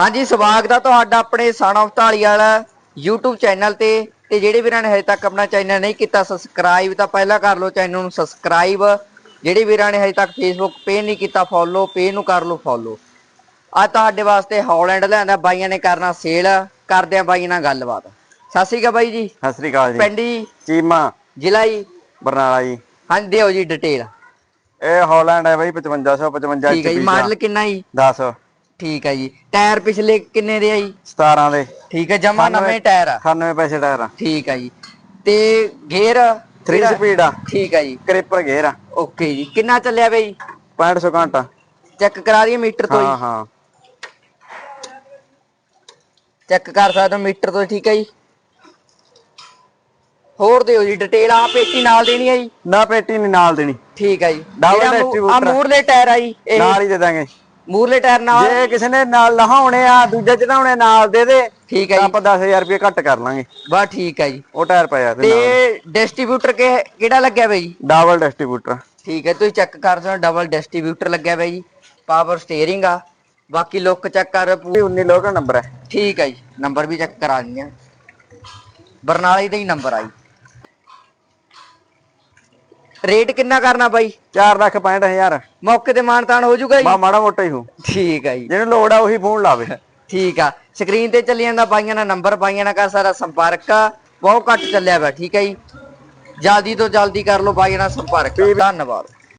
ਹਾਂਜੀ ਸਵਾਗਤ ਆ ਤੁਹਾਡਾ ਆਪਣੇ ਸਨ ਆਫ ਢਾਲੀ ਵਾਲਾ YouTube ਚੈਨਲ ਤੇ। ਤੇ ਜਿਹੜੇ ਵੀਰਾਂ ਨੇ ਹਜੇ ਤੱਕ ਆਪਣਾ ਚੈਨਲ ਨਹੀਂ ਕੀਤਾ ਸਬਸਕ੍ਰਾਈਬ ਤਾਂ ਪਹਿਲਾਂ ਕਰ ਲਓ ਚੈਨਲ ਨੂੰ ਸਬਸਕ੍ਰਾਈਬ ਜਿਹੜੇ ਵੀਰਾਂ ਨੇ ਹਜੇ ਤੱਕ Facebook ਪੇਜ ਨਹੀਂ ਕੀਤਾ ਫੋਲੋ ਪੇਜ ਨੂੰ ਕਰ ਲਓ ਫੋਲੋ ਆ ਤੁਹਾਡੇ ਵਾਸਤੇ ਹਾਲੈਂਡ ਲਿਆਂਦਾ ਬਾਈਆਂ ਨੇ ਕਰਨਾ ਸੇਲ ਕਰਦੇ ਆ ਬਾਈ ਨਾਲ ਗੱਲਬਾਤ। ਸਤਿ ਸ਼੍ਰੀ ਅਕਾਲ ਬਾਈ ਜੀ। ਸਤਿ ਸ੍ਰੀ ਅਕਾਲ ਜੀ। ਪਿੰਡ ਜੀ ਚੀਮਾ ਜ਼ਿਲ੍ਹਾ ਜੀ ਬਰਨਾਲਾ ਜੀ। ਹਾਂਜੀ ਦਿਓ ਜੀ ਡਿਟੇਲ ਇਹ ਹਾਲੈਂਡ ਹੈ ਬਾਈ 5555 ਠੀਕ ਹੈ ਜੀ ਮਾਡਲ ਕਿੰਨਾ ਜੀ? 10 ਠੀਕ ਹੈ ਜੀ। ਟਾਇਰ ਪਿਛਲੇ ਕਿੰਨੇ ਦੇ ਆ ਜੀ? 17 ਦੇ। ਠੀਕ ਹੈ ਜਮਾ ਨਵੇਂ ਟਾਇਰ ਆ। 98 ਪੈਸੇ ਟਾਇਰ ਆ। ਠੀਕ ਹੈ ਜੀ। ਤੇ ਗੇਅਰ 3 ਸਪੀਡ ਆ। ਠੀਕ ਹੈ ਜੀ। ਕ੍ਰਿਪਰ ਗੇਅਰ ਆ। ਓਕੇ ਜੀ। ਕਿੰਨਾ ਚੱਲਿਆ ਬਈ? 6500 ਘੰਟਾ ਚੈੱਕ ਕਰਾ ਦਈਏ ਮੀਟਰ ਤੋਂ ਹਾਂ ਜੀ। ਹਾਂ ਚੈੱਕ ਕਰ ਸਕਦੇ ਹੋ ਮੀਟਰ ਤੋਂ ਠੀਕ ਹੈ ਜੀ। ਹੋਰ ਦਿਓ ਜੀ ਡਿਟੇਲ ਆ ਪੇਟੀ ਨਾਲ ਦੇਣੀ ਹੈ ਜੀ। ਨਾ ਪੇਟੀ ਨਹੀਂ ਨਾਲ ਦੇਣੀ। ਠੀਕ ਹੈ ਜੀ। ਮੂੰਹ- distributor ਆ। ਮੂਰਲੇ ਟਾਇਰ ਆ ਜੀ ਨਾਲ ਹੀ ਦੇ ਦਾਂਗੇ। ਮੂਰਲੇ ਟਾਇਰ ਨਾਲ। ਜੇ ਕਿਸੇ ਨੇ ਨਾਲ ਲਹਾਉਣੇ ਆ ਦੂਜੇ ਚੜਾਉਣੇ ਨਾਲ ਦੇ ਦੇ ਠੀਕ ਹੈ ਜੀ। ਆਪਾਂ 10000 ਰੁਪਏ ਘੱਟ ਕਰ ਲਾਂਗੇ। ਬਸ ਠੀਕ ਹੈ ਜੀ। ਉਹ ਟਾਇਰ ਪਿਆ ਤੇ ਡਿਸਟ੍ਰੀਬਿਊਟਰ ਕਿਹੜਾ ਲੱਗਿਆ ਬਈ? ਡਬਲ ਡਿਸਟ੍ਰੀਬਿਊਟਰ ਠੀਕ ਹੈ ਤੁਸੀਂ ਚੈੱਕ ਕਰ ਸਕਦੇ ਹੋ ਡਬਲ ਡਿਸਟ੍ਰੀਬਿਊਟਰ ਲੱਗਿਆ ਬਈ। ਜੀ ਪਾਵਰ ਸਟੀਅਰਿੰਗ ਆ। ਬਾਕੀ ਲੁੱਕ ਚੈੱਕ ਕਰ ਪੂ- 19 ਲੋਕ ਨੰਬਰ ਹੈ ਠੀਕ ਹੈ ਜੀ। ਨੰਬਰ ਵੀ ਚੈੱਕ ਕਰਾ ਦਿੰਦੇ ਆ ਬਰਨਾਲੇ ਦਾ ਹੀ ਨੰਬਰ ਆਈ ਰੇਟ ਕਿੰਨਾ ਕਰਨਾ ਬਾਈ? 4 ਲੱਖ 65000 ਮੌਕੇ ਤੇ ਮਾਨਤਾਨ ਹੋ ਜਾਊਗਾ ਜੀ? ਮਾੜਾ ਮੋਟਾ ਹੀ ਹੋ। ਠੀਕ ਹੈ ਜੀ। ਜਿਹਨੂੰ ਲੋੜ ਆ ਉਹੀ ਫੋਨ ਲਾਵੇ। ਠੀਕ ਆ। ਸਕਰੀਨ ਤੇ ਚੱਲੀ ਜਾਂਦਾ ਬਾਈਆਂ ਦਾ ਨੰਬਰ ਬਾਈਆਂ ਨਾਲ ਕਰ ਸਾਰਾ ਸੰਪਰਕ। ਬਹੁਤ ਘੱਟ ਚੱਲਿਆ ਵਾ ਠੀਕ ਹੈ ਜੀ। ਜਲਦੀ ਤੋਂ ਜਲਦੀ ਕਰ ਲਓ ਬਾਈਆਂ ਨਾਲ ਸੰਪਰਕ। ਧੰਨਵਾਦ।